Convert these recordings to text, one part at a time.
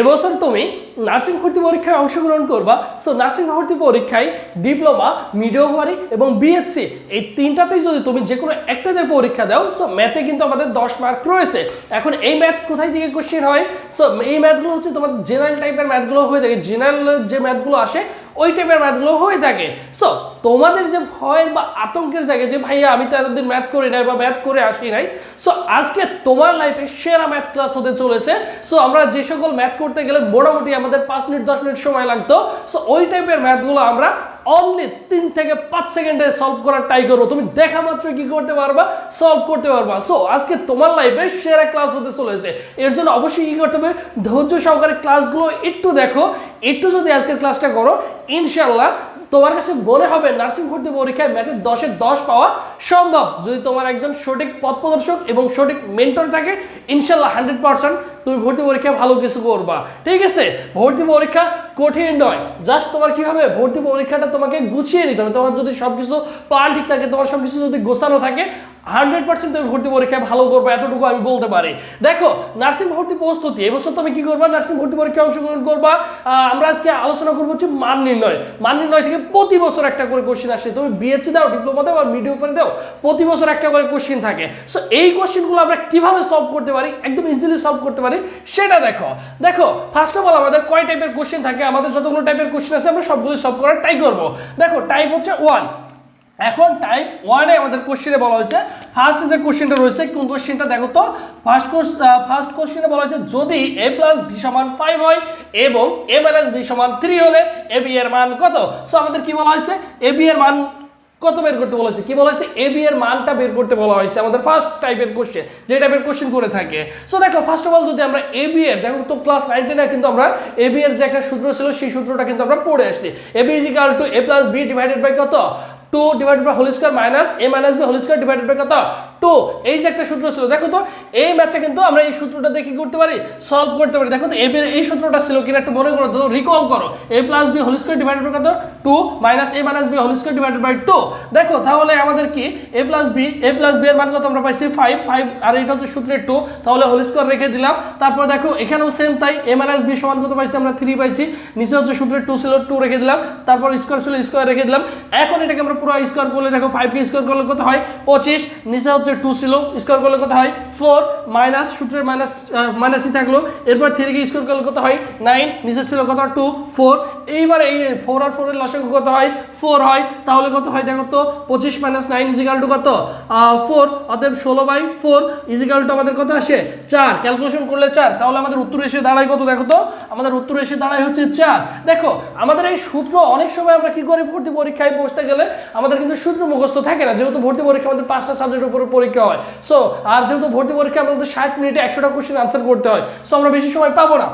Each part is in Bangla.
এবছর তুমি নার্সিং ভর্তি পরীক্ষায় অংশগ্রহণ করবা। সো নার্সিং ভর্তি পরীক্ষায় ডিপ্লোমা, মিডিওভারি এবং বিএসসি এই তিনটাতেই যদি তুমি যে কোনো একটাতে পরীক্ষা দাও সো ম্যাথে কিন্তু আমাদের দশ মার্ক রয়েছে। এখন এই ম্যাথ কোথায় থেকে কোশ্চেন হয়? সো এই ম্যাথগুলো হচ্ছে তোমার জেনারেল টাইপের ম্যাথগুলো হয়ে থাকে। জেনারেল যে ম্যাথগুলো আসে ওই টাইপের ম্যাথগুলো হয়ে থাকে। সো তোমাদের যে ভয়ের বা আতঙ্কের জায়গায় যে, ভাইয়া, আমি তো এতদিন ম্যাথ করি নাই বা ম্যাথ করে আসি নাই। সো আজকে তোমার লাইফে সেরা ম্যাথ ক্লাস হতে চলেছে। সো আমরা যে সকল ম্যাথ করতে গেলে মোটামুটি আমাদের পাঁচ মিনিট, দশ মিনিট সময় লাগতো। সো ওই টাইপের ম্যাথগুলো আমরা অনলি তিন থেকে পাঁচ সেকেন্ডে সলভ করার ট্রাই করব তুমি দেখা মাত্র কি করতে পারবা? সলভ করতে পারবা। সো আজকে তোমার লাইফে সেরা ক্লাস হতে চলেছে। এর জন্য অবশ্যই কি করতে হবে? ধৈর্য সহকারে ক্লাসগুলো একটু দেখো। একটু যদি আজকের ক্লাসটা করো ইনশাল্লাহ তোমার কাছে মনে হবে নার্সিং ভর্তি পরীক্ষায় ম্যাথে দশে দশ পাওয়া সম্ভব। যদি তোমার একজন সঠিক পথ প্রদর্শক এবং সঠিক মেন্টর থাকে ইনশাল্লাহ হান্ড্রেড পার্সেন্ট তুমি ভর্তি পরীক্ষায় ভালো কিছু করবা। ঠিক আছে? ভর্তি পরীক্ষা কঠিন নয়। জাস্ট তোমার কি হবে? ভর্তি পরীক্ষাটা তোমাকে গুছিয়ে নিতে হবে। তোমার যদি সব কিছু প্ল্যান ঠিক থাকে, তোমার সব কিছু যদি গোছানো থাকে হান্ড্রেড পার্সেন্ট তুমি ভর্তি পরীক্ষায় ভালো করবে এতটুকু আমি বলতে পারি। দেখো নার্সিং ভর্তি প্রস্তুতি, এবছর তুমি কি করবা? নার্সিং ভর্তি পরীক্ষায় অংশগ্রহণ করবা। আমরা আজকে আলোচনা করব হচ্ছে মান নির্ণয়। মান নির্ণয় থেকে প্রতি বছর একটা করে কোশ্চেন আসে। তুমি বিএসসি দাও ডিপ্লোমা দাও, আর মিডিও ফান দাও, প্রতি বছর একটা করে কোশ্চেন থাকে। সো এই কোশ্চেনগুলো আমরা কীভাবে সলভ করতে পারি? একদম ইজিলি সলভ করতে পারি। সেটা দেখো। দেখো ফার্স্ট অফ অল আমাদের কয় টাইপের কোশ্চেন থাকে? আমাদের যতগুলো টাইপের কোশ্চেন আছে, আমরা সবগুলো সলভ করার ট্রাই করব। দেখো টাইপ হচ্ছে ওয়ান এখন টাইপ ওয়ানে আমাদের কোশ্চেনে বলা হয়েছে ফার্স্ট যে কোশ্চেনটা রয়েছে, কোন কোশ্চেনটা দেখো তো? ফার্স্ট ফার্স্ট কোশ্চেনে বলা হয়েছে, যদি এ প্লাস বি সমান ফাইভ হয় এবং এ মাইনাস বি সমান থ্রি হলে এ বি এর মান কত? সো আমাদের কি বলা হয়েছে? এ বি এর মান কত বের করতে বলা হয়েছে কি বলা হয়েছে বি এর মানটা বের করতে বলা হয়েছে আমাদের ফার্স্ট টাইপের কোশ্চেন যে টাইপের কোশ্চেন করে থাকে। সো দেখো ফার্স্ট অফ অল যদি আমরা এ বি এর, দেখো তো ক্লাস নাইন কিন্তু আমরা এ বি এর যে একটা সূত্র ছিল, সেই সূত্রটা কিন্তু আমরা পড়ে আসছি। A B equal two A plus B divided by কত? Two divided by whole minus A minus B whole square divided by কত? টু এই যে একটা সূত্র ছিল, দেখো তো, এই ম্যাথটা কিন্তু আমরা এই সূত্রটা দিয়ে কি করতে পারি? সলভ করতে পারি। দেখো তো, এ এই সূত্রটা ছিল কিনা একটু মনে করো তো রিকল করো। A plus B whole square divided by কত? Two minus A minus B whole square divided by two দেখো, তাহলে আমাদের কি? A plus B A plus B এর মান কত আমরা পাইছি? ফাইভ ফাইভ আর এটা হচ্ছে সূত্রের টু তাহলে হোল স্কোয়ার রেখে দিলাম। তারপর দেখো, এখানেও সেম তাই। এ মাইনাস বি সমান কত পাইছি? আমরা থ্রি পাইছি। নিচে হচ্ছে সূত্রের টু ছিল টু রেখে দিলাম। তারপর স্কোয়ার ছিল স্কোয়ার রেখে দিলাম। এখন এটাকে আমরা পুরো স্কোয়ার করলে দেখো ফাইভকে স্কোয়ার করলে কত হয়? পঁচিশ। নিচে হচ্ছে টু ছিল। স্কোয়ার করলে কত হয়? ফোর মাইনাস সূত্রের মাইনাস মাইনাসই থাকল। এরপর থ্রিকে স্কোয়ার করলে কত হয়? নাইন নিচে ছিল কত? টু ফোর এইবার এই ফোর আর ফোরের লসাগু কত হয়? ফোর হয়। তাহলে কত হয় দেখো তো? পঁচিশ মাইনাস নাইন ইজিক্যাল টু কত? ফোর অতএব ষোলো বাই ফোর ইজিক্যাল টু আমাদের কত আসে? চার। ক্যালকুলেশন করলে চার। তাহলে আমাদের উত্তর এসে দাঁড়ায় কত দেখো তো? আমাদের উত্তর এসে দাঁড়ায় হচ্ছে চার। দেখো, আমাদের এই সূত্র অনেক সময় আমরা কি করি ভর্তি পরীক্ষায় বসতে গেলে আমাদের কিন্তু সূত্র মুখস্থ থাকে না। যেহেতু ভর্তি পরীক্ষা আমাদের পাঁচটা সাবজেক্টের উপরে পরীক্ষা হয়। সো আর যেহেতু ভর্তি পরীক্ষা, আমাদের ষাট মিনিটে একশোটা কোশ্চেন আনসার করতে হয়। সো আমরা বেশি সময় পাবো না।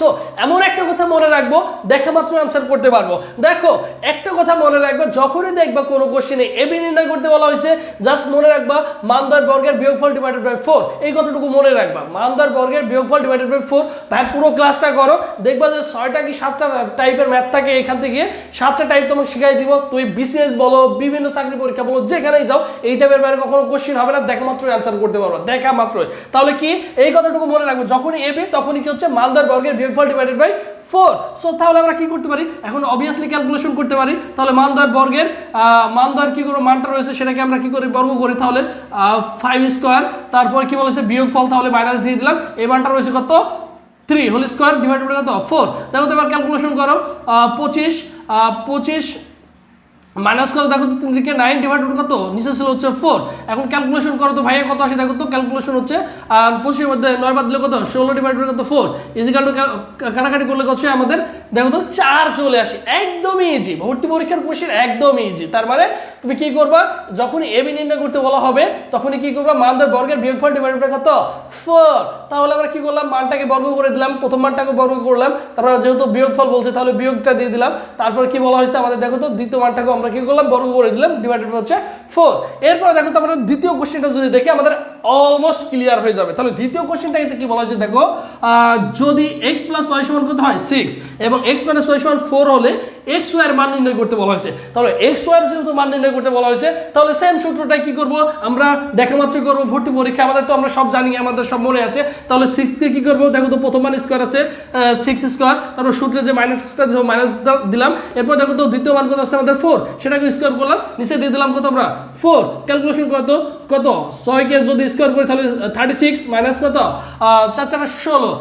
সো এমন একটা কথা মনে রাখব, দেখা মাত্র আনসার করতে পারব। দেখো, একটা কথা মনে রাখবে, যখনই দেখবা কোনো কোশ্চেনে এবি নির্ণয় করতে বলা হয়েছে জাস্ট মনে রাখবা, মানদার বর্গের বিয়োগফল ডিভাইডেড বাই ফোর এই কথাটুকু মনে রাখবা। মানদার বর্গের বিয়োগফল ডিভাইডেড বাই ফোর ভাই, পুরো ক্লাসটা করো, দেখবা যে ছয়টা কি সাতটা টাইপের ম্যাথ থাকে এখান থেকে, সাতটা টাইপ তোমাকে শিখাই দিব। তুমি বিসিএস বলো, বিভিন্ন চাকরি পরীক্ষা বলো, যেখানেই যাও, এই টাইপের বাইরে কখনো কোশ্চেন হবে না, দেখা মাত্রই আনসার করতে পারব, দেখা মাত্রই। তাহলে কি, এই কথাটুকু মনে রাখব, যখনই এবি তখনই কি হচ্ছে মালদার বর্গের বিয়োগফল ডিভাইডেড বাই ফোর সো তাহলে আমরা কি করতে পারি? এখন অবভিয়াসলি ক্যালকুলেশন করতে পারি। তাহলে মানদার বর্গের আহ, মানদার কি করব মানটা রয়েছে সেটাকে আমরা কি করি? বর্গ করি তাহলে ফাইভ স্কোয়ার তারপর কি বলেছে? বিয়োগফল তাহলে মাইনাস দিয়ে দিলাম। এই মানটা রয়েছে কত? Three whole square divide by কত? ফোর দেখো তো এবার ক্যালকুলেশন করো। পঁচিশ পঁচিশ মাইনাস কত? দেখো তিন নাইন ডিভাইড কত? নিচে ছিল হচ্ছে ফোর এখন ক্যালকুলেশন করো তো ভাইয়া কত আসে? দেখো তো ক্যালকুলেশন হচ্ছে পঁচিশের মধ্যে নয় বাদ দিলে কত? ষোলো ডিভাইড কত? ফোর ইজিক্যাল টু কাটাকাটি করলে কত? আমাদের, দেখো তো চার চলে আসে। একদমই ইজি ভর্তি পরীক্ষার কোশ্চেন একদমই ইজি তার মানে তুমি কি করবা? যখনই এবি নির্ণয় করতে বলা হবে, তখনই কি করবা? মানদের বর্গের বিয়োগফল ডিভাইড কত? ফোর তাহলে আমরা কি করলাম? মানটাকে বর্গ করে দিলাম। প্রথম মানটাকে বর্গ করলাম। তারপর যেহেতু বিয়োগফল বলছে, তাহলে বিয়োগটা দিয়ে দিলাম। তারপর কি বলা হয়েছে আমাদের? দেখো তো দ্বিতীয় মানটাকে আমরা কি করলাম বর্গ করে দিলাম ডিভাইডেড হচ্ছে ফোর এরপরে দেখো তো আমরা দ্বিতীয় কোশ্চেনটা যদি দেখি, আমাদের অলমোস্ট ক্লিয়ার হয়ে যাবে। তাহলে দ্বিতীয় কোশ্চেনটা কিন্তু কি বলা হয়েছে দেখো যদি এক্স প্লাস ওয়াই সমান কত হয়? সিক্স এবং এক্স মাইনাস ওয়াই সমান ফোর হলে এক্স ওয়াই মান নির্ণয় করতে বলা হয়েছে। তাহলে এক্স ওয়াই যেহেতু মান নির্ণয় করতে বলা হয়েছে, তাহলে সেম সূত্রটা কি করব? আমরা দেখা মাত্র করব, ভর্তি পরীক্ষা। আমাদের তো আমরা সব জানি, আমাদের সব মনে আছে। তাহলে সিক্সকে কি করব? দেখো তো প্রথম মান স্কোয়ার আছে সিক্স স্কোয়ার তারপর সূত্রে যে মাইনাসটা মাইনাস দিলাম এরপর দেখো তো দ্বিতীয় মান কত আছে আমাদের? ফোর সেটাকে স্কোয়ার করলাম, নিচে দিয়ে দিলাম কত আমরা? ফোর ক্যালকুলেশন কত? কত? ছয়কে যদি স্কোয়ার করি তাহলে থার্টি সিক্স মাইনাস কত? চার চার ষোলো।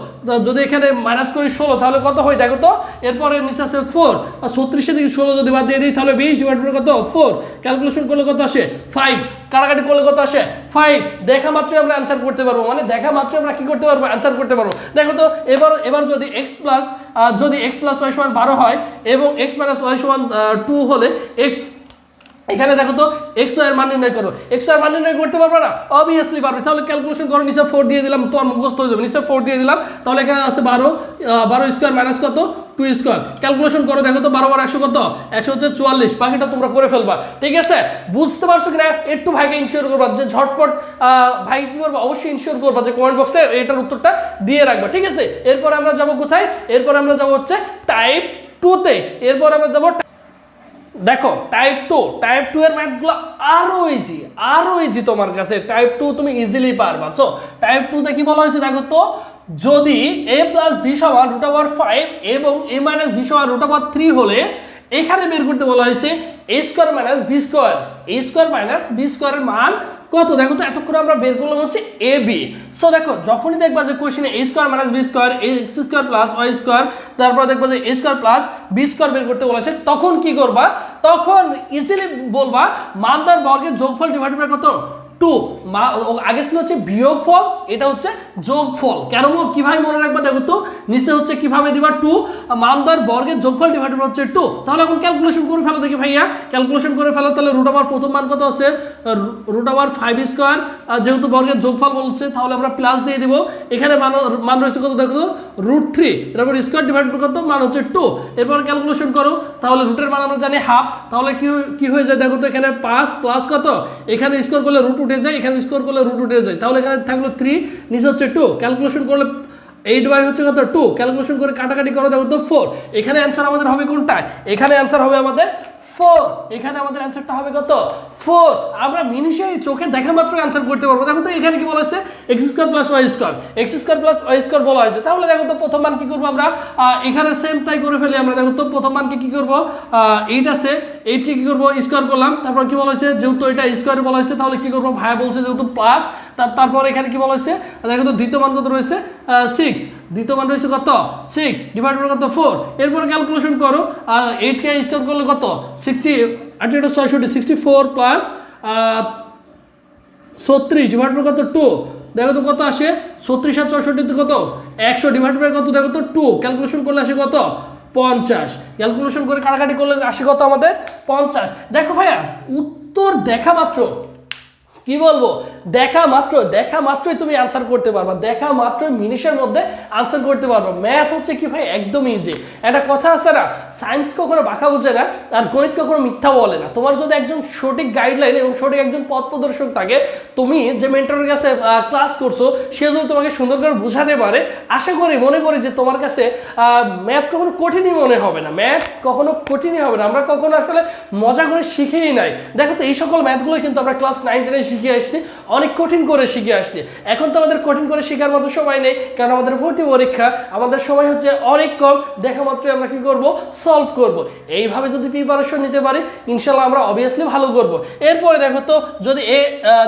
যদি এখানে মাইনাস করি ষোলো, তাহলে কত হয়? দেখো তো, এরপরে নিচে আছে ফোর আর ছত্রিশে দিকে ষোলো যদি বাদ দিয়ে দিই, তাহলে বিশ ডিভাইড করে কত? ফোর ক্যালকুলেশন করলে কত আসে? ফাইভ কাটাকাটি করলে কত আসে? ফাইভ দেখা মাত্রই আমরা অ্যান্সার করতে পারব। মানে দেখা মাত্রই আমরা কি করতে পারব? অ্যান্সার করতে পারব। দেখো তো, এবার এবার যদি এক্স প্লাস যদি এক্স প্লাস ওয়াই সমান বারো হয়, এবং এক্স মাইনাস ওয়াই সমান টু হলে এক্স এখানে দেখো তো এক্সের মান নির্ণয় করো। এক্সের মান নির্ণয় করতে পারবে না? অবভিয়াসলি পারবে। তাহলে ক্যালকুলেশন করো, নিচে ফোর দিয়ে দিলাম তোমার মুখস্থ হয়ে যাবে। নিচে ফোর দিয়ে দিলাম, তাহলে এখানে আছে বারো বারো স্কোয়ার মাইনাস কত? টু স্কোয়ার ক্যালকুলেশন করো, দেখো তো, বারো বারো একশো কত? একশো হচ্ছে চুয়াল্লিশ। বাকিটা তোমরা করে ফেলবা। ঠিক আছে? বুঝতে পারছ কিনা? একটু ভাইকে ইনশিওর করবা যে ঝটপট ভাই কি করবা? অবশ্যই ইনশিওর করবা যে কমেন্ট বক্সে এটার উত্তরটা দিয়ে রাখবা। ঠিক আছে? এরপর আমরা যাব কোথায়? এরপর আমরা যাব হচ্ছে টাইপ টুতে এরপর আমরা যাব দেখো টাইপ টু টাইপ টু এর ম্যাথগুলো আরও ইজি আরও ইজি তোমার কাছে। টাইপ টু তুমি ইজিলি পারবা। সো টাইপ টুতে কি বলা হয়েছে দেখো তো? যদি এ প্লাস বি সমান রুট ওভার ফাইভ এবং এ মাইনাস বি সমান রুট ওভার থ্রি হলে, এখানে বের করতে বলা হয়েছে A square minus B square A square minus B স্কোয়ারের মান কত? দেখো তো, এতক্ষণ আমরা বের করলাম হচ্ছে এ বি সো দেখো, যখনই দেখবা যে কোশ্চেনে A square minus B square X square plus Y square তারপর দেখবা যে A square plus B square বের করতে বলেছে, তখন কি করবা? তখন ইজিলি বলবা মানদার বর্গের যোগফল ডিভাইড বাই কত? টু আগে ছিল হচ্ছে বিয়োগফল এটা হচ্ছে যোগফল কেন মো- কীভাবে মনে রাখবা দেখো তো? নিচে হচ্ছে কীভাবে দিবা? টু মানদার বর্গের যোগফল ডিভাইড বাই হচ্ছে টু তাহলে এখন ক্যালকুলেশন করে ফেলো দেখি ভাইয়া। ক্যালকুলেশন করে ফেলো, তাহলে রুট ওভার প্রথম মান কত আছে? রুট ওভার ফাইভ স্কোয়ার যেহেতু বর্গের যোগফল বলছে, তাহলে আমরা প্লাস দিয়ে দিব। এখানে মান মান রয়েছে কত দেখো? রুট থ্রি এরপর স্কোয়ার ডিভাইড কত? মান হচ্ছে টু এরপর ক্যালকুলেশন করো, তাহলে রুটের মান আমরা জানি হাফ তাহলে কি কি হয়ে যায় দেখো তো এখানে পাঁচ প্লাস কত? এখানে স্কোয়ার করলে রুট উঠে যায় এখানে স্কোর করলে রুট উঠে যায় তাহলে এখানে থাকল থ্রি নিচে হচ্ছে টু ক্যালকুলেশন করলে এইট বাই হচ্ছে কত? টু ক্যালকুলেশন করে কাটাকাটি করো তো ফোর এখানে অ্যান্সার আমাদের হবে কোনটা এখানে অ্যান্সার হবে আমাদের ফোর। এখানে আমাদের অ্যান্সারটা হবে কত? ফোর। আমরা মিনিশিয়াই চোখে দেখা মাত্র অ্যান্সার করতে পারব। দেখো তো এখানে কি বলা হয়েছে? X square plus Y square. X square plus Y square বলা হয়েছে। তাহলে দেখো তো প্রথম মান কি করব আমরা? এখানে সেম তাই করে ফেলি আমরা। দেখো তো প্রথম মানকে কি করব? এইট আছে। এইটকে কি করব? স্কোয়ার করলাম। তারপর কি বলা হয়েছে? যেহেতু এটা স্কোয়ার বলা হয়েছে, তাহলে কি করব? ভাইয়া বলছে যেহেতু প্লাস তারপর এখানে কি বলা হয়েছে? দেখো তো দ্বিতীয় মান কত রয়েছে? সিক্স দ্বিতীয় মান রয়েছে কত? সিক্স ডিভাইড কত? ফোর এরপর ক্যালকুলেশন করো এইটকে স্কোয়ার করলে কত? সিক্সটি আট এটা ছয়ষট্টি সিক্সটি ফোর প্লাস ছত্রিশ ডিভাইড করে কত? টু দেখো তো কত আসে? ছত্রিশ আর চৌষট্টিতে কত? একশো ডিভাইড করে কত? দেখো তো টু ক্যালকুলেশন করলে আসে কত? পঞ্চাশ. ক্যালকুলেশন করে কাটাকাটি করলে আসে কত আমাদের? পঞ্চাশ. দেখো ভাইয়া, উত্তর দেখা মাত্র। কি বলব? দেখা মাত্র, দেখা মাত্রই তুমি আনসার করতে পারবা। দেখা মাত্রই মিনিশের মধ্যে আনসার করতে পারবা। ম্যাথ হচ্ছে কি ভাই? একদম ইজি একটা কথা আছে না সায়েন্স কখনো বাঁকা বোঝে না, আর গণিত কখনো মিথ্যা বলে না। তোমার যদি একজন সঠিক গাইডলাইন এবং সঠিক একজন পথ প্রদর্শক থাকে, তুমি যে মেন্টরের কাছে ক্লাস করছ, সে যদি তোমাকে সুন্দর করে বোঝাতে পারে, আশা করি, মনে করি যে তোমার কাছে ম্যাথ কখনো কঠিনই মনে হবে না। ম্যাথ কখনো কঠিনই হবে না। আমরা কখনো আসলে মজা করে শিখেই নাই। দেখো তো, এই সকল ম্যাথগুলো কিন্তু আমরা ক্লাস নাইন টেনে শিখে আসছি অনেক কঠিন করে শিখে আসছি। এখন তো আমাদের কঠিন করে শেখার মতো সময় নেই, কারণ আমাদের ভর্তি পরীক্ষা, আমাদের সময় হচ্ছে অনেক কম, দেখা মাত্রই আমরা কি করব? সলভ করব। এইভাবে যদি প্রিপারেশন নিতে পারি ইনশাল্লাহ আমরা অবভিয়াসলি ভালো করব। এরপরে দেখো তো, যদি এ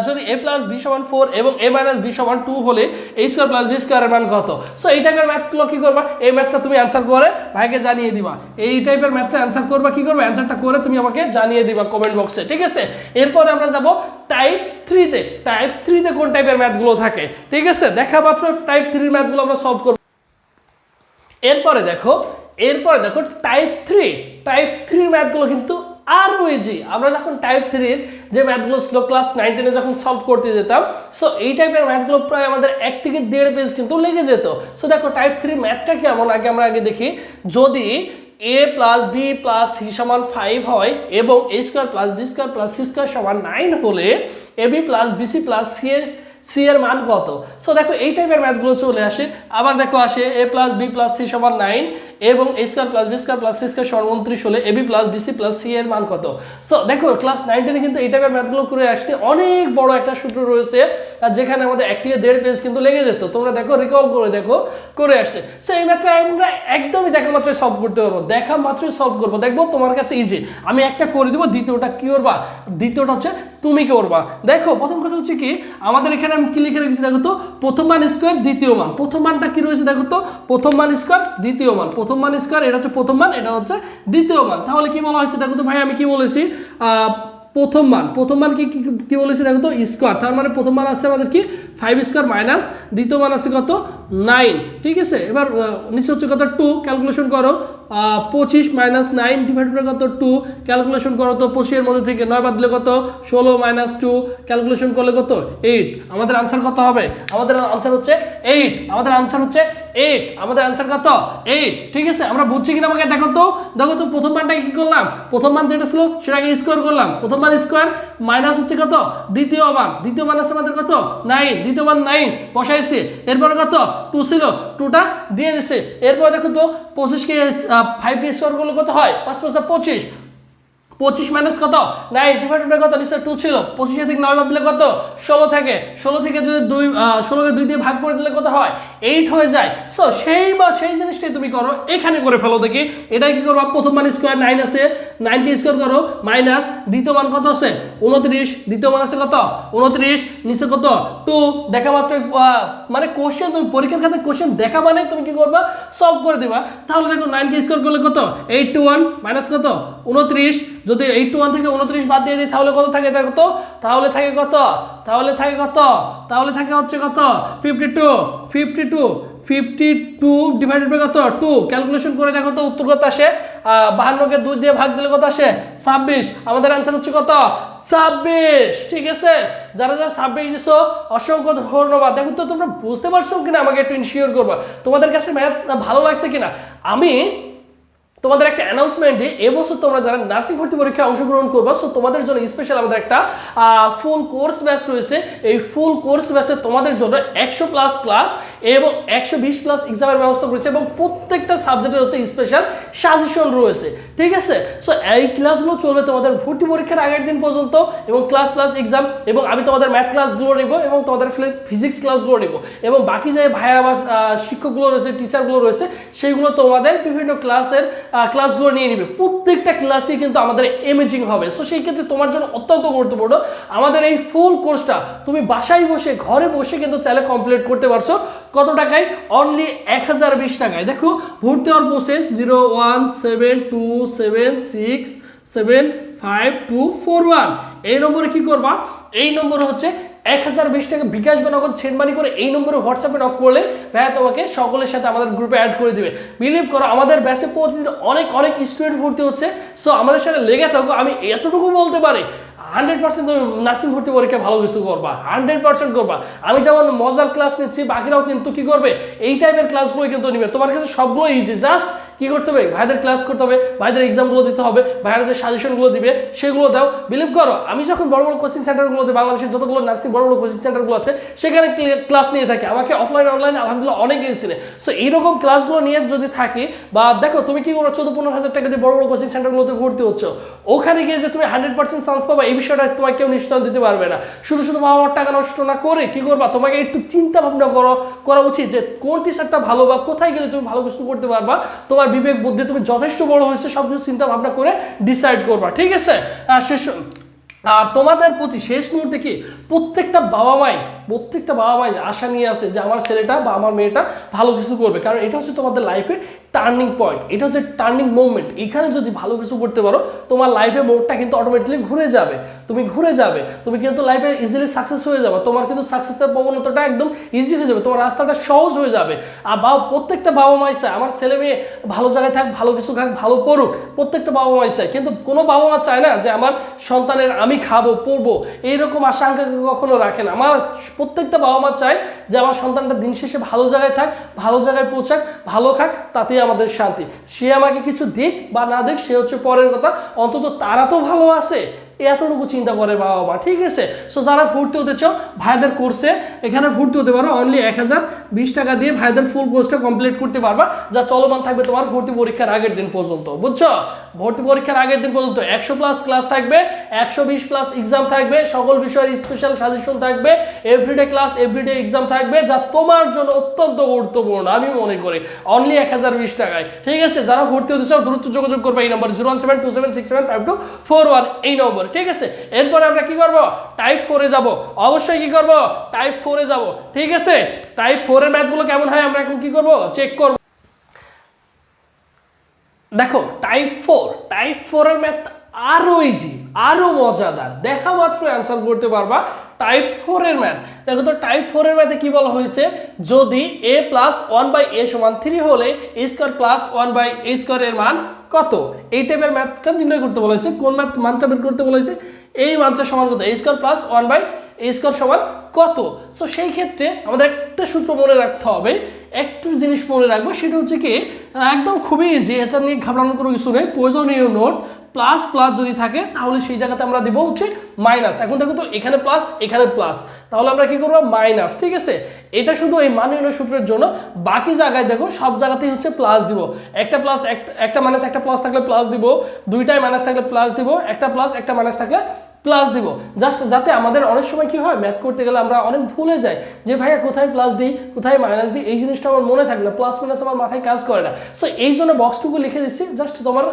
যদি এ প্লাস বি সমান ফোর এবং এ মাইনাস বি সমান টু হলে এ স্কোয়ার প্লাস বি স্কোয়ারের মান কত? সো এই টাইপের ম্যাথগুলো কি করবা? এই ম্যাথটা তুমি অ্যান্সার করে ভাইকে জানিয়ে দিবা। এই টাইপের ম্যাথটা অ্যান্সার করবা কি করবে? অ্যান্সারটা করে তুমি আমাকে জানিয়ে দিবা কমেন্ট বক্সে ঠিক আছে? এরপরে আমরা যাব টাইপ থ্রিতে টাইপ থ্রিতে কোন টাইপের ম্যাথগুলো থাকে? ঠিক আছে? দেখা মাত্র টাইপ থ্রির ম্যাথগুলো আমরা সলভ করব। এরপরে দেখো এরপরে দেখো টাইপ থ্রি টাইপ থ্রির ম্যাথগুলো কিন্তু আরও ইজি আমরা যখন টাইপ থ্রির যে ম্যাথগুলো ছিল ক্লাস নাইন টেনে যখন সলভ করতে যেতাম সো এই টাইপের ম্যাথগুলো প্রায় আমাদের এক থেকে দেড় পেজ কিন্তু লেগে যেত। সো দেখো টাইপ থ্রি ম্যাথটা কেমন? আগে আমরা আগে দেখি। যদি A plus B plus C সমান ফাইভ হয় এবং A square plus B square plus C square সমান নাইন হলে A B plus BC plus C এর সি এর মান কত? সো দেখো এই টাইপের ম্যাথগুলো চলে আসে। আবার দেখো আসে A plus B plus C সমান নাইন এবং A square plus B square plus C square সমান উনত্রিশ হলে A B plus BC plus C এর মান কত? সো দেখো ক্লাস নাইন টেনে কিন্তু এই টাইপের ম্যাথগুলো করে আসছে। অনেক বড় একটা সূত্র রয়েছে যেখানে আমাদের এক থেকে দেড় পেজ কিন্তু লেগে যেত। তোমরা দেখো রিকল করে দেখো, করে আসছে। সো এই ম্যাথটা আমরা একদমই দেখা মাত্রই সলভ করতে পারব। দেখা মাত্রই সলভ করব। দেখব তোমার কাছে ইজি আমি একটা করে দেবো, দ্বিতীয়টা কি করবা দ্বিতীয়টা হচ্ছে তুমি করবা। দেখো, প্রথম কথা হচ্ছে কি, আমাদের এখানে আমি কি লিখে রেখেছি দেখো তো? প্রথম মান স্কোয়ার দ্বিতীয় মান। প্রথম মানটা কি রয়েছে দেখো তো? প্রথম মান স্কোয়ার দ্বিতীয় মান। প্রথম মান স্কোয়ার এটা হচ্ছে প্রথম মান, এটা হচ্ছে দ্বিতীয় মান। তাহলে কি বলা হয়েছে দেখো তো? ভাই, আমি কি বলেছি? প্রথম মান। প্রথম মান কি, কি- বলেছি দেখো তো? স্কোয়ার তার মানে প্রথম মান আছে আমাদের কি? ফাইভ স্কোয়ার মাইনাস দ্বিতীয় মান আছে কত? নাইন। ঠিক আছে? এবার নিচে হচ্ছে কত টু ক্যালকুলেশন করো। পঁচিশ মাইনাস নাইন ডিভাইড করে কত? টু ক্যালকুলেশন করো তো পঁচিশের মধ্যে থেকে নয় বাদ দিলে কত? ষোলো মাইনাস টু ক্যালকুলেশন করলে কত? এইট আমাদের আনসার কত হবে? আমাদের আনসার হচ্ছে এইট আমাদের আনসার হচ্ছে এইট আমাদের আনসার কত? এইট ঠিক আছে? আমরা বুঝছি কিনা আমাকে? দেখো তো। দেখো তো, প্রথম মানটাকে কি করলাম? প্রথম মান যেটা ছিল, সেটাকে স্কোয়ার করলাম। প্রথম মান স্কোয়ার মাইনাস হচ্ছে কত? দ্বিতীয় মান। দ্বিতীয় মান আছে আমাদের কত? নাইন দ্বিতীয় মান নাইন বসাইছে। এরপর কত? টু ছিল টুটা দিয়ে দিছে। এরপর দেখো তো, পঁচিশ পঁচিশকে ফাইভকে স্কোয়ার করলে কত হয়? পাঁচ পাঁচ পঁচিশ। পঁচিশ মাইনাস কত? নাইন ডিভাইড বাই কত? নিশ্চয় টু ছিল। পঁচিশে থেকে নয় বাদ দিলে কত? ষোলো থেকে। ষোলো থেকে যদি দুই ষোলোকে দুই দিয়ে ভাগ করে দিলে কত হয়? এইট হয়ে যায়। সো সেই বা সেই জিনিসটাই তুমি করো। এখানে করে ফেলো দেখি। এটাই কি করব? প্রথম মান স্কোয়ার নাইন আছে। নাইনকে স্কোয়ার করো। মাইনাস দ্বিতীয় মান কত আছে? উনত্রিশ। দ্বিতীয় মান আছে কত? উনত্রিশ। নিচে কত? টু দেখা মাত্র মানে কোশ্চেন তুমি পরীক্ষার খাতে কোশ্চেন দেখা মানে তুমি কি করবা? সলভ করে দিবা। তাহলে দেখো নাইনকে স্কোয়ার করলে কত? এইট টু ওয়ান মাইনাস কত? উনত্রিশ। যদি এইট ওয়ান থেকে উনত্রিশ বাদ দিয়ে দিই, তাহলে কত থাকে দেখো তো? তাহলে থাকে কত? তাহলে থাকে কত? তাহলে থাকে হচ্ছে কত? Fifty two fifty two fifty two divided by কত? টু ক্যালকুলেশন করে দেখো তো উত্তর কত আসে? বাহান্নকে দুই দিয়ে ভাগ দিলে কত আসে? ছাব্বিশ। আমাদের অ্যান্সার হচ্ছে কত? ছাব্বিশ। ঠিক আছে? যারা যারা ছাব্বিশ দিছো, অসংখ্য ধন্যবাদ। দেখো তো তোমরা বুঝতে পারছ কিনা? আমাকে একটু ইনশিওর করবা। তোমাদের কাছে ম্যাথ ভালো লাগছে কিনা? আমি তোমাদের একটা অ্যানাউন্সমেন্ট দিই এবছর তোমরা যারা নার্সিং ভর্তি পরীক্ষায় অংশগ্রহণ করবে সো তোমাদের জন্য স্পেশাল আমাদের একটা ফুল কোর্স ব্যাচ রয়েছে। এই ফুল কোর্স ব্যাচে তোমাদের জন্য একশো প্লাস ক্লাস এবং একশো বিশ প্লাস এক্সামের ব্যবস্থা রয়েছে এবং প্রত্যেকটা সাবজেক্টের হচ্ছে স্পেশাল সাজেশন রয়েছে। ঠিক আছে? সো এই ক্লাসগুলো চলবে তোমাদের ভর্তি পরীক্ষার আগের দিন পর্যন্ত এবং ক্লাস প্লাস এক্সাম এবং আমি তোমাদের ম্যাথ ক্লাসগুলো নেব এবং তোমাদের ফিজিক্স ক্লাসগুলো নেব এবং বাকি যে ভাইয়া শিক্ষকগুলো রয়েছে টিচারগুলো রয়েছে, সেইগুলো তোমাদের বিভিন্ন ক্লাসের ক্লাসগুলো নিয়ে নিবে। প্রত্যেকটা ক্লাসই কিন্তু আমাদের এমেজিং হবে। সো সেই ক্ষেত্রে তোমার জন্য অত্যন্ত গুরুত্বপূর্ণ। আমাদের এই ফুল কোর্সটা তুমি বাসায় বসে, ঘরে বসে কিন্তু চাইলে কমপ্লিট করতে পারছ। কত টাকায়? অনলি এক হাজার বিশ টাকায়। দেখো, ভর্তি হওয়ার process zero one seven two seven six seven five two four one এই নম্বরে কি করবা? এই নম্বর হচ্ছে এক হাজার বিশ টাকা বিকাশ বা নগদ সেন্ড করে এই নম্বরে হোয়াটসঅ্যাপে নক করলে ভাইয়া তোমাকে সকলের সাথে আমাদের গ্রুপে অ্যাড করে দিবে। বিলিভ করো, আমাদের ব্যাচে প্রতিদিন অনেক অনেক স্টুডেন্ট ভর্তি হচ্ছে। সো আমাদের সাথে লেগে থাকো, আমি এতটুকু বলতে পারি হান্ড্রেড পার্সেন্ট তুমি নার্সিং ভর্তি পরীক্ষা ভালো কিছু করবা হান্ড্রেড পার্সেন্ট করবা। আমি যেমন মজার ক্লাস নিচ্ছি, বাকিরাও কিন্তু কি করবে, এই টাইপের ক্লাসগুলো কিন্তু নিবে। তোমার কাছে সবগুলো ইজি জাস্ট কি করতে হবে? ভাইদের ক্লাস করতে হবে, ভাইদের এক্সামগুলো দিতে হবে, ভাইরা যে সাজেশনগুলো দিবে, সেগুলো দাও। বিলিভ করো, আমি যখন বড় বড় কোচিং সেন্টারগুলোতে বাংলাদেশের যতগুলো নার্সিং বড় বড় কোচিং সেন্টারগুলো আছে, সেখানে ক্লাস নিয়ে থাকি। আমাকে অফলাইন অনলাইন আলহামদুলিল্লাহ, অনেক গিয়েছিলে সো এইরকম ক্লাসগুলো নিয়ে যদি থাকি, বা দেখো, তুমি কি করো, চোদ্দ পনেরো হাজার টাকা দিয়ে বড় বড় কোচিং সেন্টারগুলোতে ভর্তি হচ্ছ, ওখানে গিয়ে যে তুমি হান্ড্রেড পার্সেন্ট চান্স পাবা, এই বিষয়টা তোমাকে কেউ নিশ্চয় দিতে পারবে না। শুধু শুধু বাবা মার টাকা নষ্ট না করে কি করবা? তোমাকে একটু চিন্তা ভাবনা করো, করা উচিত যে কোন টিচারটা ভালো বা কোথায় গেলে তুমি ভালো কিছু করতে পারবা? তোমার বিবেক, বুদ্ধি, তুমি যথেষ্ট বড় হয়েছে, সব কিছু চিন্তা ভাবনা করে ডিসাইড করবা, ঠিক আছে? শেষ, আর তোমাদের প্রতি শেষ মুহূর্তে কি প্রত্যেকটা বাবা মাই প্রত্যেকটা বাবা মাই আশা নিয়ে আসে যে আমার ছেলেটা বা আমার মেয়েটা ভালো কিছু করবে? কারণ এটা হচ্ছে তোমাদের লাইফের টার্নিং পয়েন্ট এটা হচ্ছে টার্নিং মুভমেন্ট এখানে যদি ভালো কিছু করতে পারো, তোমার লাইফে মোড়টা কিন্তু অটোমেটিকলি ঘুরে যাবে। তুমি ঘুরে যাবে। তুমি কিন্তু লাইফে ইজিলি সাকসেস হয়ে যাবে। তোমার কিন্তু সাকসেসের প্রবণতাটা একদম ইজি হয়ে যাবে। তোমার রাস্তাটা সহজ হয়ে যাবে। আর বাবা, প্রত্যেকটা বাবা মাই চায়, আমার ছেলে মেয়ে ভালো জায়গায় থাক, ভালো কিছু খাক, ভালো পড়ুক, প্রত্যেকটা বাবা মাই চায়। কিন্তু কোনো বাবা মা চায় না যে, আমার সন্তানের আমি খাব, পড়ব। এইরকম আশা কখনো রাখে না। আমার প্রত্যেকটা বাবা মা চায় যে, আমার সন্তানটা দিন শেষে ভালো জায়গায় থাক, ভালো জায়গায় পৌঁছাক, ভালো খাক, তাতেই আমাদের শান্তি। সে আমাকে কিছু দিক বা না দিক, সে হচ্ছে পরের কথা। অন্তত তারা তো ভালো আছে। এতটুকু চিন্তা করে বাবা মা, ঠিক আছে? সো যারা ভর্তি হতে চাও, ভাইদের কোর্সে এখানে ভর্তি হতে পারো অনলি এক হাজার বিশ টাকা দিয়ে ভাইদের ফুল কোর্সটা কমপ্লিট করতে পারবা, যা চলমান থাকবে তোমার ভর্তি পরীক্ষার আগের দিন পর্যন্ত, বুঝছ? ভর্তি পরীক্ষার আগের দিন পর্যন্ত একশো প্লাস ক্লাস থাকবে, একশো বিশ প্লাস এক্সাম থাকবে, সকল বিষয়ের স্পেশাল সাজেশন থাকবে এভরিডে ক্লাস এভরিডে এক্সাম থাকবে, যা তোমার জন্য অত্যন্ত গুরুত্বপূর্ণ, আমি মনে করি অনলি এক হাজার বিশ টাকায়, ঠিক আছে? যারা ভর্তি হতে চাও, দ্রুত যোগাযোগ করবে এই নম্বর zero one seven two seven six seven five two four one এই নম্বর ঠিক আছে? এরপরে আমরা কি করব? টাইপ ফোরে যাব। অবশ্যই কি করব? টাইপ ফোরে যাব। ঠিক আছে? টাইপ ফোরের ম্যাথগুলো কেমন হয় আমরা এখন কি করব? চেক করব। দেখো টাইপ ফোর টাইপ ফোরের ম্যাথ আরও ইজি আরও মজাদার। দেখা মাত্র অ্যান্সার করতে পারবা। টাইপ ফোরের ম্যাথ দেখো তো টাইপ ফোরের ম্যাথে কি বলা হয়েছে? যদি A plus one by A সমান থ্রি হলে square plus one by A স্কোয়ারের মান কত? এই টাইপের ম্যাথটা নির্ণয় করতে বলা হয়েছে। কোন ম্যাথ মানটা বের করতে বলা হয়েছে? এই মানটা সমান কত? এই স্কোয়ার প্লাস ওয়ান বাই এই স্কোয়ার সমান কত? সো সেই ক্ষেত্রে আমাদের একটা সূত্র মনে রাখতে হবে। একটু জিনিস মনে রাখব, সেটা হচ্ছে কি, একদম খুবই ইজি এটা নিয়ে ঘাবড়ানোর কোনো কিছু নেই। প্রয়োজনীয় নোট প্লাস প্লাস যদি থাকে, তাহলে সেই জায়গাতে আমরা দেবো হচ্ছে মাইনাস এখন দেখো তো এখানে প্লাস এখানে প্লাস তাহলে আমরা কি করব? মাইনাস ঠিক আছে? এটা শুধু এই মান নির্ণয় সূত্রের জন্য। বাকি জায়গায় দেখো, সব জায়গাতেই হচ্ছে প্লাস দিব। একটা প্লাস একটা মাইনাস একটা প্লাস থাকলে প্লাস দিব। দুইটাই মাইনাস থাকলে প্লাস দিব। একটা প্লাস একটা মাইনাস থাকলে প্লাস দিব। জাস্ট যাতে আমাদের অনেক সময় কি হয় ম্যাথ করতে গেলে আমরা অনেক ভুলে যাই যে, ভাইয়া, কোথায় প্লাস দিই? কোথায় মাইনাস দিই? এই জিনিসটা আমার মনে থাকে না। প্লাস মাইনাস আমার মাথায় কাজ করে না। সো এই জন্য বক্সটুকু লিখে দিচ্ছি জাস্ট তোমার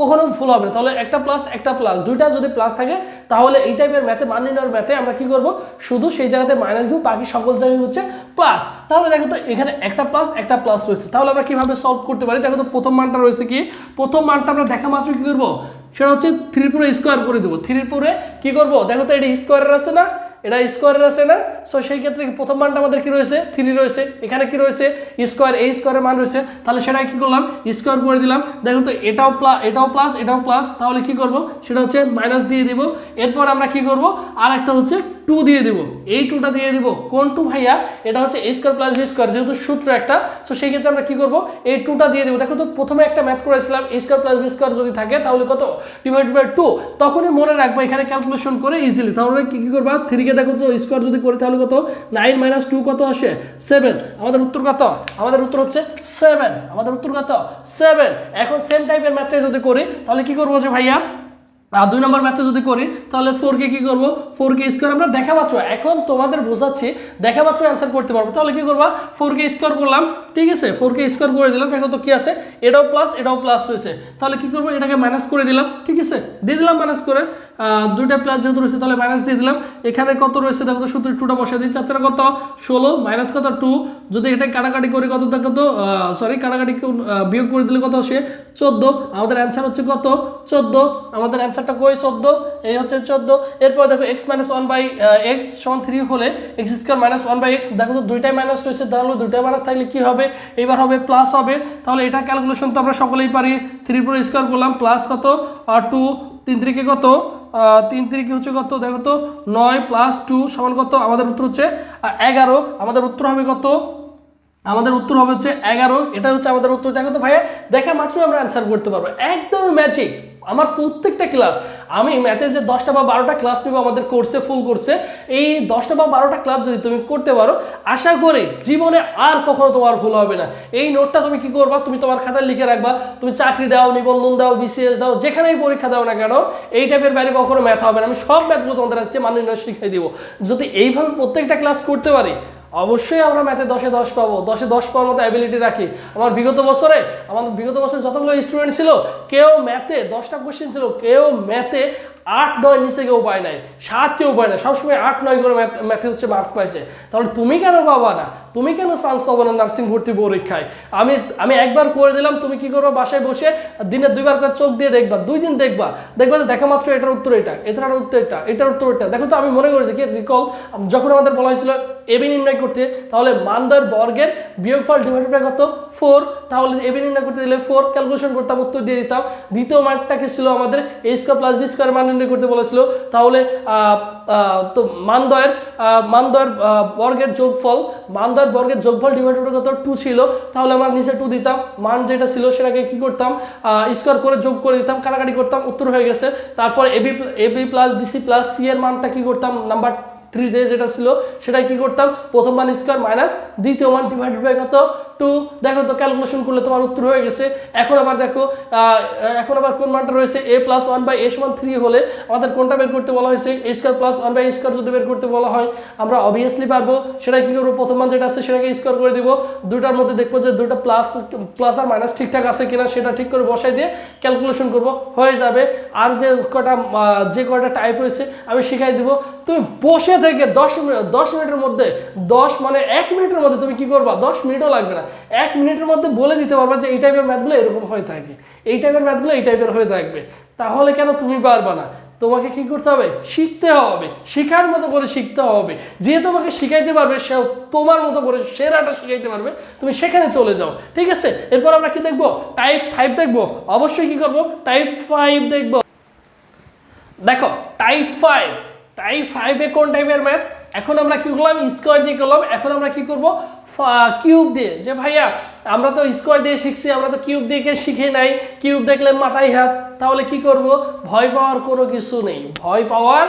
কখনো ভুল হবে না। তাহলে একটা প্লাস একটা প্লাস দুইটা যদি প্লাস থাকে, তাহলে এই টাইপের ম্যাথে মান নির্ণয়ের ম্যাথে আমরা কি করব? শুধু সেই জায়গাতে মাইনাস দিব, বাকি সকল জায়গায় হচ্ছে প্লাস তাহলে দেখো তো, এখানে একটা প্লাস একটা প্লাস রয়েছে। তাহলে আমরা কীভাবে সলভ করতে পারি? দেখো তো, প্রথম মানটা রয়েছে কি? প্রথম মানটা আমরা দেখা মাত্র কি করব? সেটা হচ্ছে থ্রির পরে স্কোয়ার করে দেবো। থ্রির পরে কী করব? দেখো তো এটা স্কোয়ারের আছে না? এটা স্কোয়ারের আছে না? সো সেই ক্ষেত্রে প্রথম মানটা আমাদের কি রয়েছে? থ্রি রয়েছে। এখানে কি রয়েছে? স্কোয়ার, এই স্কোয়ারের মান রয়েছে। তাহলে সেটা কি করলাম? স্কোয়ার করে দিলাম। দেখো তো এটাও প্লাস এটাও প্লাস এটাও প্লাস। তাহলে কি করব? সেটা হচ্ছে মাইনাস দিয়ে দিব। এরপর আমরা কি করব? আর একটা হচ্ছে টু দিয়ে দিব। এই টুটা দিয়ে দিব। কোন টু ভাইয়া? এটা হচ্ছে A square plus B square যেহেতু সূত্র একটা সো সেই ক্ষেত্রে আমরা কি করব? এই টুটা দিয়ে দেবো। দেখো তো, প্রথমে একটা ম্যাথ করেছিলাম A square plus B square যদি থাকে, তাহলে কত? ডিভাইড বাই টু তখনই মনে রাখব, এখানে ক্যালকুলেশন করে ইজিলি তাহলে কি কি করবা? থ্রিকে দেখো তো স্কোয়ার যদি করি, তাহলে কত? নাইন মাইনাস টু কত আসে? সেভেন আমাদের উত্তর কত? আমাদের উত্তর হচ্ছে সেভেন আমাদের উত্তর কত? সেভেন এখন সেম টাইপের ম্যাথটা যদি করি, তাহলে কি করব যে ভাইয়া? আর দুই নম্বর ম্যাচে যদি করি, তাহলে ফোর কে কী করব? ফোর কে স্কোয়ার আমরা দেখা মাত্র, এখন তোমাদের বোঝাচ্ছি, দেখা মাত্র অ্যান্সার করতে পারব। তাহলে কি করবা? ফোর কে স্কোয়ার করলাম, ঠিক আছে? ফোর কে স্কোয়ার করে দিলাম দেখো তো কি আছে? এটাও প্লাস এটাও প্লাস রয়েছে তাহলে কি করব? এটাকে মাইনাস করে দিলাম, ঠিক আছে? দিয়ে দিলাম মাইনাস করে। দুইটা প্লাস যেহেতু রয়েছে, তাহলে মাইনাস দিয়ে দিলাম। এখানে কত রয়েছে? দেখো তো সূত্রে টুটা বসে দিই। চারটা কত? ষোলো। মাইনাস কত? টু যদি এটা কাটাকাটি করে কত? দেখো তো সরি কাটাকাটি বিয়োগ করে দিলে কত আসে? চোদ্দ। আমাদের অ্যান্সার হচ্ছে কত? চোদ্দ। আমাদের অ্যান্সারটা কই? চোদ্দ। এই হচ্ছে চোদ্দ। এরপর দেখো X minus one by X সমান থ্রি হলে X square minus one by X দেখো তো দুইটাই মাইনাস রয়েছে, তাহলে দুইটাই মাইনাস থাকলে কি হবে? এবার হবে প্লাস হবে। তাহলে এটা ক্যালকুলেশন তো আমরা সকলেই পারি। থ্রি পরে স্কোয়ার করলাম প্লাস কত? আর টু তিন তিরিকে কত? তিন তিরিকে হচ্ছে কত? দেখো তো, নয় প্লাস টু সমান কত? আমাদের উত্তর হচ্ছে এগারো। আমাদের উত্তর হবে কত? আমাদের উত্তর হবে হচ্ছে এগারো এটা হচ্ছে আমাদের উত্তর। দেখো তো ভাইয়া, দেখা মাত্রই আমরা অ্যান্সার করতে পারব। একদম ম্যাজিক আমার প্রত্যেকটা ক্লাস আমি ম্যাথে যে দশটা বা বারোটা ক্লাস নেব আমাদের কোর্সে ফুল কোর্সে এই দশটা বা বারোটা ক্লাস যদি তুমি করতে পারো, আশা করি জীবনে আর কখনো তোমার ভুল হবে না। এই নোটটা তুমি কি করবা? তুমি তোমার খাতায় লিখে রাখবা। তুমি চাকরি দাও, নিবন্ধন দাও বিসিএস দাও, যেখানেই পরীক্ষা দাও না কেন, এই টাইপের বাইরে কখনো ম্যাথ হবে না। আমি সব ম্যাথগুলো তোমাদের আজকে মান নির্ণয় শিখিয়ে দিব। যদি এইভাবে প্রত্যেকটা ক্লাস করতে পারি অবশ্যই আমরা ম্যাথে দশে দশ পাবো। দশে দশ পাওয়ার মতো অ্যাবিলিটি রাখি। আমার বিগত বছরে আমাদের বিগত বছরে যতগুলো স্টুডেন্ট ছিল, কেউ ম্যাথে দশটা কোশ্চেন ছিল, কেউ ম্যাথে আট নয় নিচে কেউ পায় নাই সাত কেউ পায় না সবসময় আট নয় করে ম্যাথ হচ্ছে মার্ক পাইছে। তাহলে তুমি কেন পাবা না? তুমি কেন চান্স পাবো না নার্সিং ভর্তি পরীক্ষায়? আমি আমি একবার করে দিলাম, তুমি কি করব? বাসায় বসে দিনে দুইবার করে চোখ দিয়ে দেখবা, দুই দিন দেখবা। দেখবা দেখা মাত্র এটার উত্তর এটা, এটার উত্তর এটা, এটার উত্তর এটা। দেখো তো, আমি মনে করি, দেখি রিকল যখন আমাদের বলা হয়েছিল এবি নির্ণয় করতে, তাহলে মানদর বর্গের বিয়োগফল ডিভাইডেড বাই কত? ফোর তাহলে এবি নির্ণয় করতে দিলে ফোর ক্যালকুলেশন করতাম, উত্তর দিয়ে দিতাম। দ্বিতীয় মার্কটাকে ছিল আমাদের? A square plus B square মান নির্ণয় করতে বলেছিল। তাহলে তো মানদয়ের মানদয়ের বর্গের যোগফল, মানদয়ের বর্গের যোগফল ডিভাইডেড কত? টু ছিল। তাহলে আমরা নিচে টু দিতাম। মান যেটা ছিল সেটাকে কি করতাম? স্কোয়ার করে যোগ করে দিতাম, কাটাকাটি করতাম, উত্তর হয়ে গেছে। তারপর AB AB plus BC plus C এর মানটা কি করতাম? নাম্বার থ্রি যেটা ছিল, সেটাই কি করতাম? প্রথম মান স্কোয়ার মাইনাস দ্বিতীয় মান ডিভাইডেড বাই কত? টু দেখো তো ক্যালকুলেশন করলে তোমার উত্তর হয়ে গেছে। এখন আবার দেখো এখন আবার কোন মানটা রয়েছে? A plus one by A সমান থ্রি হলে আমাদের কোনটা বের করতে বলা হয়েছে? A square plus one by square যদি বের করতে বলা হয়, আমরা অবভিয়াসলি পারব। সেটা কি করব? প্রথম মান যেটা আছে সেটাকে স্কোয়ার করে দিব। দুটার মধ্যে দেখব যে দুটো প্লাস প্লাস আর মাইনাস ঠিকঠাক আছে কিনা সেটা ঠিক করে বসাই দিয়ে ক্যালকুলেশন করব। হয়ে যাবে। আর যে কটা যে কটা টাইপ রয়েছে, আমি শিখাই দিব। তুমি বসে থেকে দশ মিনিট, দশ মিনিটের মধ্যে, দশ মানে এক মিনিটের মধ্যে তুমি কি করবা? দশ মিনিটও লাগবে না। এক মিনিটের মধ্যে বলে দিতে পারবা যে এই টাইপের ম্যাথগুলো এরকম হয়ে থাকে। এই টাইপের ম্যাথগুলো এই টাইপের হয়ে থাকবে। তাহলে কেন তুমি পারবা না? তোমাকে কি করতে হবে? শিখতে হবে। শেখার মতো করে শিখতে হবে। যে তোমাকে শিখাইতে পারবে সে তোমার মতো করে সেরাটা শিখাইতে পারবে। তুমি সেখানে চলে যাও। ঠিক আছে? এরপর আমরা কি দেখব? টাইপ ফাইভ দেখব। অবশ্যই কি করব? টাইপ ফাইভ দেখব। দেখো টাইপ ফাইভ টাইপ ফাইভে কোন টাইপের ম্যাথ এখন আমরা কি করলাম? স্কোয়ার দিয়ে করলাম। এখন আমরা কি করব? কিউব দিয়ে। যে ভাইয়া, আমরা তো স্কোয়ার দিয়ে শিখছি, আমরা তো কিউব দিয়ে শিখে নাই? কিউব দেখলে মাথায় হাত, তাহলে কি করব? ভয় পাওয়ার কোনো কিছু নেই। ভয় পাওয়ার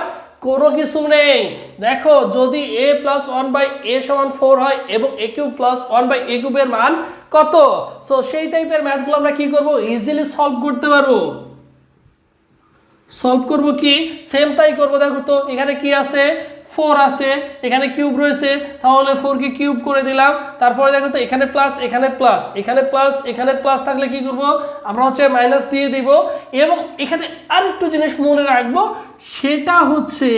কোনো কিছু নেই। দেখো, যদি A plus one by A সমান ফোর হয় এবং A cube plus one by A কিউবের মান কত? সো সেই টাইপের ম্যাথগুলো আমরা কি করব? ইজিলি সলভ করতে পারব। সলভ করব কি? সেম তাই করব, দেখো তো, এখানে কি আছে? ফোর আছে, এখানে কিউব রয়েছে, তাহলে ফোরকে কিউব করে দিলাম। তারপরে দেখো তো, এখানে প্লাস এখানে প্লাস এখানে প্লাস এখানে প্লাস থাকলে কি করব? আমরা হচ্ছে মাইনাস দিয়ে দিব। এবং এখানে আরেকটু জিনিস মনে রাখব, সেটা হচ্ছে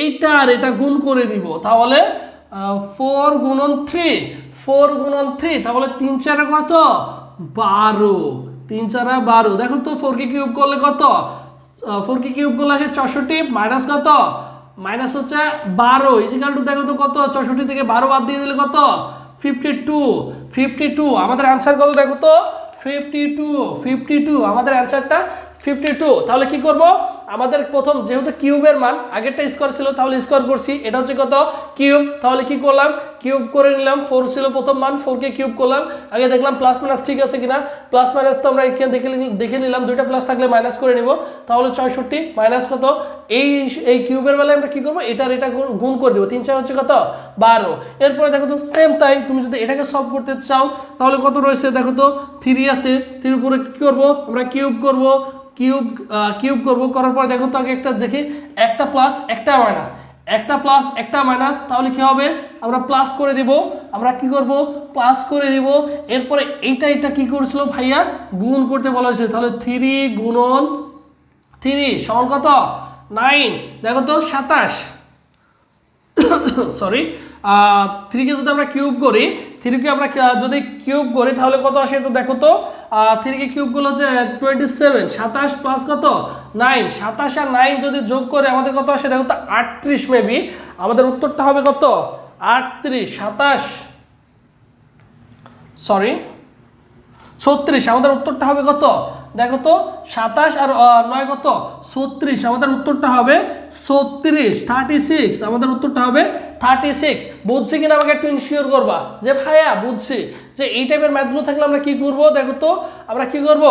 এইটা আর এটা গুণ করে দিব। তাহলে ফোর গুণন থ্রি ফোর গুণন থ্রি তাহলে তিন চারা কত? বারো, তিন চারা বারো। দেখো তো ফোর কে কিউব করলে কত? ফোর কে কিউব করলে আসে চৌষট্টি মাইনাস কত? মাইনাস হচ্ছে বারো। ইজিকাল টু দেখো তো কত? চৌষট্টি থেকে বারো বাদ দিয়ে দিলে কত? ফিফটি টু ফিফটি টু আমাদের অ্যান্সার কত দেখো তো? ফিফটি টু ফিফটি টু আমাদের অ্যান্সারটা ফিফটি টু তাহলে কি করব? আমাদের প্রথম যেহেতু কিউবের মান, আগেরটা স্কোয়ার ছিল, তাহলে স্কোয়ার করছি। এটা হচ্ছে কত? কিউব। তাহলে কি করলাম? কিউব করে নিলাম ফোর ছিল প্রথম মান ফোরকে কিউব করলাম। আগে দেখলাম প্লাস মাইনাস ঠিক আছে কিনা? প্লাস মাইনাস তো আমরা এখানে দেখে দেখে নিলাম, দুইটা প্লাস থাকলে মাইনাস করে নিব। তাহলে ছয়ষট্টি মাইনাস কত? এই এই কিউবের বেলায় আমরা কি করব? এটার এটা গুণ- গুণ করে দেবো। তিন চার হচ্ছে কত? বারো। এরপরে দেখো তো সেম তাই তুমি যদি এটাকে সলভ করতে চাও, তাহলে কত রয়েছে? দেখো তো থ্রি আছে। থ্রির উপরে কি করব? আমরা কিউব করব। কিউব কিউব করব, করার পর দেখো তো আগে একটা দেখি, একটা প্লাস একটা মাইনাস একটা প্লাস একটা মাইনাস তাহলে কি হবে? আমরা প্লাস করে দিব। আমরা কি করব? প্লাস করে দিব। এরপরে এইটা এটা কি করেছিল ভাইয়া? গুণ করতে বলা হয়েছে। তাহলে থ্রি গুণন থ্রি সমান কত? নাইন দেখো তো, সাতাশ। সরি থ্রিকে যদি আমরা কিউব করি থ্রিকে আমরা যদি কিউব করি, তাহলে কত আসে? তো দেখো তো থ্রিকে কিউব করলে হচ্ছে টোয়েন্টি সেভেন সাতাশ প্লাস কত? নাইন সাতাশ আর নাইন যদি যোগ করে, আমাদের কত আসে? দেখো তো, আটত্রিশ মেবি আমাদের উত্তরটা হবে কত? আটত্রিশ, সাতাশ সরি ছত্রিশ। আমাদের উত্তরটা হবে কত? দেখো তো, সাতাশ আর নয় কত? ছত্রিশ। আমাদের উত্তরটা হবে ছত্রিশ থার্টি সিক্স আমাদের উত্তরটা হবে থার্টি সিক্স বুঝছি কিনা আমাকে একটু ইনশিওর করবা? যে ভাইয়া, বুঝছি। যে এই টাইপের ম্যাথগুলো থাকলে আমরা কি করব? দেখো তো, আমরা কি করব?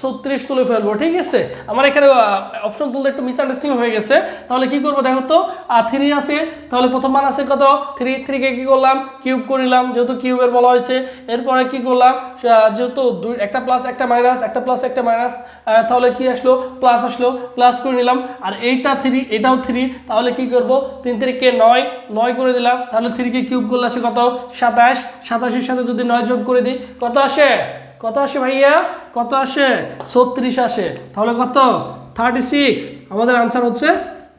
ছত্রিশ তুলে ফেলব, ঠিক আছে? আমার এখানে অপশন তুলতে একটু মিসআন্ডারস্ট্যান্ডিং হয়ে গেছে। তাহলে কি করব দেখো তো? থ্রি আছে। তাহলে প্রথম মান আছে কত? থ্রি থ্রিকে কি করলাম? কিউব করিলাম, যেহেতু কিউবের বলা হয়েছে। এরপরে কি করলাম? যেহেতু দুই, একটা প্লাস একটা মাইনাস একটা প্লাস একটা মাইনাস তাহলে কি আসলো? প্লাস আসলো। প্লাস করে নিলাম। আর এইটা থ্রি এটাও থ্রি তাহলে কি করব? তিন তিরিকে নয় নয় করে দিলাম, তাহলে থ্রিকে কিউব করলে আসে কত? সাতাশ। সাতাশের সাথে যদি নয় যোগ করে দিই, কত আসে? কত আসে ভাইয়া? কত আসে? ছত্রিশ আসে। তাহলে কত? থার্টি সিক্স আমাদের আনসার হচ্ছে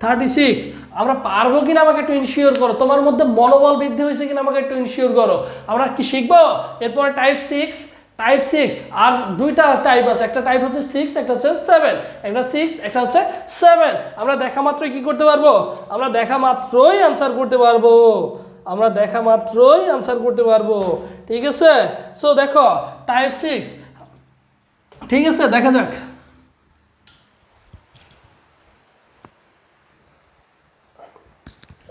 থার্টি সিক্স আমরা পারব কিনা আমাকে একটু ইনশিওর করো। তোমার মধ্যে মনোবল বৃদ্ধি হয়েছে কিনা আমাকে একটু ইনশিওর করো। আমরা কি শিখব? এরপরে টাইপ সিক্স টাইপ সিক্স আর দুইটা টাইপ আছে, একটা টাইপ হচ্ছে সিক্স একটা হচ্ছে সেভেন একটা সিক্স একটা হচ্ছে সেভেন আমরা দেখা মাত্রই কি করতে পারব? আমরা দেখা মাত্রই আনসার করতে পারব। আমরা দেখা মাত্রই আনসার করতে পারব। ঠিক আছে? সো দেখো টাইপ সিক্স ঠিক আছে? দেখা যাক।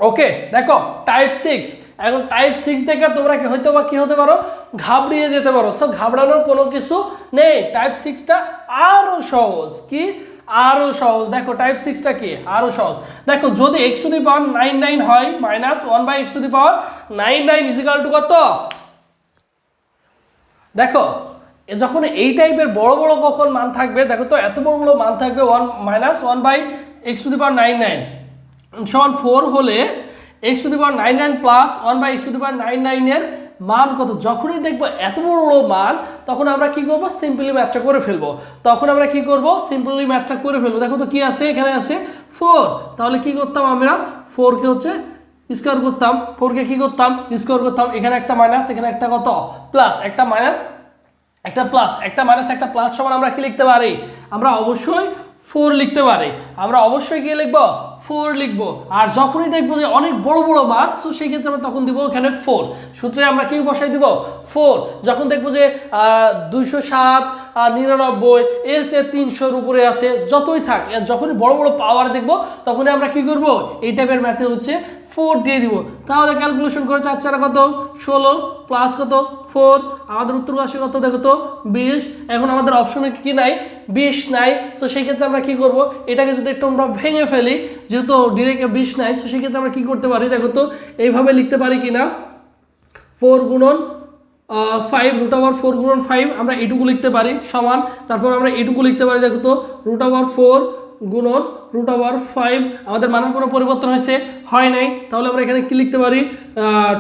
ওকে দেখো টাইপ সিক্স এখন টাইপ সিক্স থেকে তোমরা কি হয়তো বা কি হতে পারো? ঘাবড়িয়ে যেতে পারো। সো ঘাবড়ানোর কোনো কিছু নেই। টাইপ সিক্সটা আরও সহজ। কি? আরও সহজ। দেখো টাইপ সিক্সটা কি? আরও সহজ। দেখো, যদি X to the power nine nine হয় minus one by X to the power nine nine equal two কত? দেখো যখন এই টাইপের বড় বড় কখন মান থাকবে, দেখো তো, এত বড় বড় মান থাকবে one minus one by X to the power nine nine সমান ফোর হলে X to the power nine nine plus one by X to the power nine নাইনের মান কত? যখনই দেখব এত বড় মান, তখন আমরা কি করব? সিম্পলি ম্যাথটা করে ফেলব। তখন আমরা কি করব? সিম্পলি ম্যাথটা করে ফেলব। দেখো তো কি আছে? এখানে আছে ফোর তাহলে কি করতাম আমরা? ফোরকে হচ্ছে স্কোয়ার করতাম। ফোরকে কি করতাম? স্কোয়ার করতাম। এখানে একটা মাইনাস এখানে একটা কত? প্লাস একটা মাইনাস একটা প্লাস একটা মাইনাস একটা প্লাস সমান আমরা কি লিখতে পারি? আমরা অবশ্যই ফোর লিখতে পারে। আমরা অবশ্যই কি লিখব ফোর লিখব। আর যখনই দেখব যে অনেক বড় বড় মান সো সেই ক্ষেত্রে আমরা তখন দিব এখানে ফোর সূত্রে আমরা কি বসাই দিব? ফোর যখন দেখব যে দুইশো সাত নিরানব্বই, এর সে তিনশোর উপরে আছে, যতই থাক, যখনই বড় বড় পাওয়ার দেখব, তখনই আমরা কি করব? এই টাইপের ম্যাথে হচ্ছে ফোর দিয়ে দিব। তাহলে ক্যালকুলেশন করে চার চারা কত? ষোলো প্লাস কত? ফোর আমাদের উত্তর আসে কত? দেখো তো, বিশ। এখন আমাদের অপশনে কি নাই? বিশ নাই। সো সেই ক্ষেত্রে আমরা কি করব? এটাকে যদি একটু আমরা ভেঙে ফেলি, যেহেতু ডিরেক্ট বিশ নাই সো সেই ক্ষেত্রে আমরা কি করতে পারি? দেখো তো, এইভাবে লিখতে পারি কি না ফোর গুণন ফাইভ রুট ওভার ফোর গুণন ফাইভ আমরা এটুকু লিখতে পারি, সমান। তারপর আমরা এটুকু লিখতে পারি, দেখো তো রুট ওভার ফোর গুণন রুট ওভার ফাইভ আমাদের মানের কোনো পরিবর্তন হয়েছে, হয় নাই। তাহলে আমরা এখানে কী লিখতে পারি?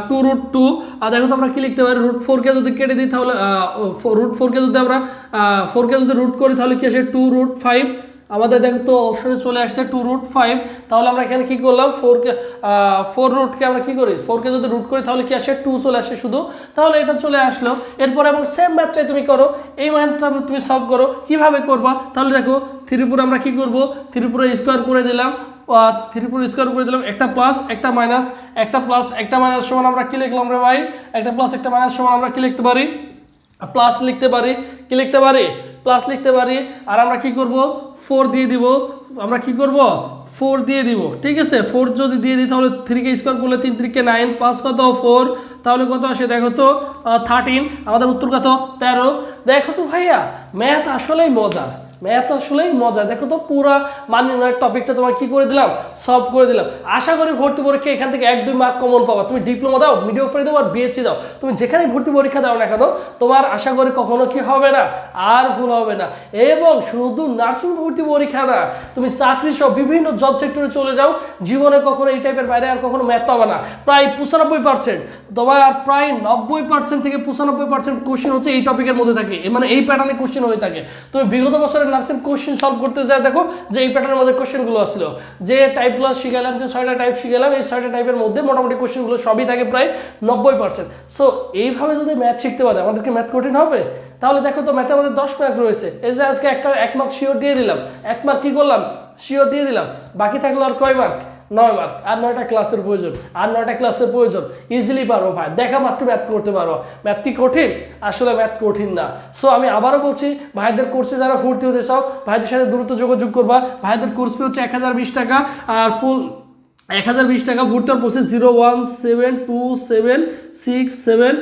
টু রুট টু আর দেখো তো আমরা কী লিখতে পারি? রুট ফোরকে যদি কেটে দিই তাহলে রুট ফোরকে যদি আমরা ফোরকে যদি রুট করি তাহলে কী আসে? টু রুট ফাইভ আমাদের দেখো তো অপশানে চলে আসছে টু রুট ফাইভ তাহলে আমরা এখানে কি করলাম? ফোরকে ফোর রুটকে আমরা কি করি? ফোরকে যদি রুট করি, তাহলে কি আসে? টু চলে আসে শুধু। তাহলে এটা চলে আসলো। এরপর এবং সেম ম্যাথটাই তুমি করো। এই ম্যাথটা তুমি সলভ করো। কীভাবে করবা? তাহলে দেখো থ্রিপুর আমরা কি করব? থ্রিপুরে স্কোয়ার করে দিলাম। থ্রিপুর স্কোয়ার করে দিলাম। একটা প্লাস একটা মাইনাস একটা প্লাস একটা মাইনাস সমান আমরা কি লিখলাম রে ভাই? একটা প্লাস একটা মাইনাস সমান আমরা কি লিখতে পারি? প্লাস লিখতে পারি, কি লিখতে পারি? প্লাস লিখতে পারি, আর আমরা কি করব? ফোর দিয়ে দিব। আমরা কি করব? ফোর দিয়ে দিব। ঠিক আছে? ফোর যদি দিয়ে দিই, তাহলে থ্রিকে স্কোয়ার করলে তিন থ্রিকে নাইন পাঁচ কত? ফোর তাহলে কত আসে? দেখো তো থার্টিন আমাদের উত্তর কত? তেরো। দেখো তো ভাইয়া ম্যাথ আসলেই মজা ম্যাথ আসলেই মজা। দেখো তো পুরা মানিনার টপিকটা তোমার কি করে দিলাম? সলভ করে দিলাম। আশা করি ভর্তি পরীক্ষা এখান থেকে এক দুই মার্ক কমন পাবা। তুমি ডিপ্লোমা দাও মিডিও ফ্রি দাও আর বিএসসি দাও। তুমি যেখানে ভর্তি পরীক্ষা দাও না কেন, তোমার আশা করি কখনো কি হবে না, আর ভুল হবে না। এবং শুধু নার্সিং ভর্তি পরীক্ষা না, তুমি চাকরি সহ বিভিন্ন জব সেক্টরে চলে যাও। জীবনে কখনো এই টাইপের বাইরে আর কখনো ম্যাথ পাবা না। প্রায় পঁচানব্বই পার্সেন্ট তোমার প্রায় নব্বই পার্সেন্ট থেকে পঁচানব্বই পার্সেন্ট কোশ্চেন হচ্ছে এই টপিকের মধ্যে থাকে। মানে এই প্যাটার্নে কোশ্চেন হয়ে থাকে। তুমি বিগত বছরের নার্সিং কোশ্চেন সলভ করতে যায়, দেখো, যে এই প্যাটার্নের মধ্যে কোশ্চেনগুলো আসছিল যে টাইপগুলো শিখালাম, যে ছয়টা টাইপ শিখালাম, এই ছয়টা টাইপের মধ্যে মোটামুটি কোশ্চেনগুলো সবই থাকে প্রায় নব্বই পার্সেন্ট সো এইভাবে যদি ম্যাথ শিখতে পারে, আমাদেরকে ম্যাথ কঠিন হবে? তাহলে দেখো তো ম্যাথে আমাদের দশ মার্ক রয়েছে। এই যে আজকে একটা এক মার্ক শিওর দিয়ে দিলাম। এক মার্ক কী করলাম? শিওর দিয়ে দিলাম। বাকি থাকল আর কয় মার্ক নয় মার্ক আর নয়টা ক্লাসের প্রয়োজন, আর নয়টা ক্লাসের প্রয়োজন। ইজিলি পারব ভাই, দেখা মাত্র ম্যাথ করতে পারো। ম্যাথ কি কঠিন? আসলে ম্যাথ কঠিন না। সো আমি আবারও বলছি, ভাইদের কোর্সে যারা ভর্তি হতে চাও, ভাইদের সাথে দ্রুত যোগাযোগ করবা। ভাইদের কোর্স হচ্ছে এক হাজার বিশ টাকা, আর ফুল এক হাজার বিশ টাকা ভর্তি হওয়ার process zero one seven two seven six seven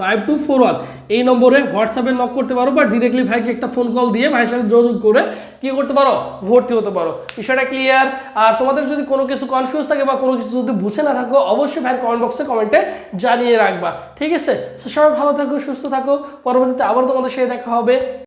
five two four one এই নম্বরে হোয়াটসঅ্যাপে নক করতে পারো বা ডিরেক্টলি ভাইকে একটা ফোন কল দিয়ে ভাইয়ের সাথে যোগাযোগ করে কি করতে পারো? ভর্তি হতে পারো। বিষয়টা ক্লিয়ার আর তোমাদের যদি কোনো কিছু কনফিউজ থাকে বা কোনো কিছু যদি বুঝে না থাকো, অবশ্যই ভাইয়ের কমেন্ট বক্সে কমেন্টে জানিয়ে রাখবা। ঠিক আছে? সবাই ভালো থাকো, সুস্থ থাকো। পরবর্তীতে আবার তোমাদের সাথে দেখা হবে।